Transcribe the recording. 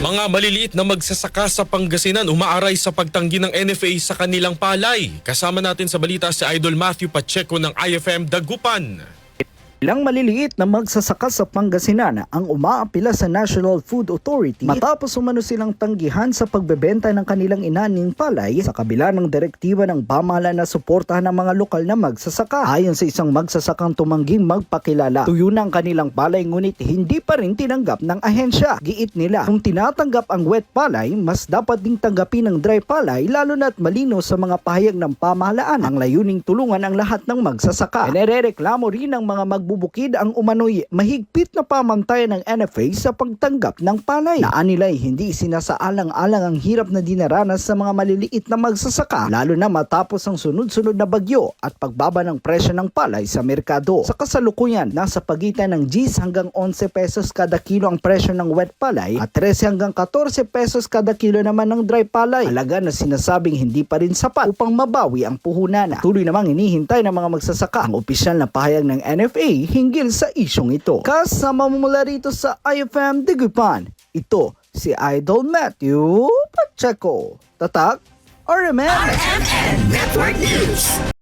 Mga maliliit na magsasaka sa Pangasinan umaaray sa pagtanggi ng NFA sa kanilang palay. Kasama natin sa balita si Idol Matthew Pacheco ng IFM Dagupan. Ilang maliliit na magsasaka sa Pangasinan ang umaapila sa National Food Authority matapos umano silang tanggihan sa pagbebenta ng kanilang inaning palay sa kabila ng direktiba ng pamahalaan na suportahan ng mga lokal na magsasaka. Ayon sa isang magsasakang tumangging magpakilala, tuyo na ang kanilang palay ngunit hindi pa rin tinanggap ng ahensya. Giit nila, kung tinatanggap ang wet palay, mas dapat ding tanggapin ang dry palay lalo na't malino sa mga pahayag ng pamahalaan ang layuning tulungan ang lahat ng magsasaka. Nerereklamo rin ng mga magbubukid ang umano'y mahigpit na pamantayan ng NFA sa pagtanggap ng palay. Naan nila'y hindi sinasaalang-alang ang hirap na dinaranas sa mga maliliit na magsasaka lalo na matapos ang sunod-sunod na bagyo at pagbaba ng presyo ng palay sa merkado. Sa kasalukuyan, nasa pagitan ng 10 hanggang 11 pesos kada kilo ang presyo ng wet palay at 13 hanggang 14 pesos kada kilo naman ng dry palay. Alaga na sinasabing hindi pa rin sapat upang mabawi ang puhunan. Tuloy namang hinihintay ng mga magsasaka ang opisyal na pahayag ng NFA hinggil sa isyong ito. Kasama mo mula rito sa IFM Digupan, ito si Idol Matthew Pacheco. Tatak, RMN! RMN Network News.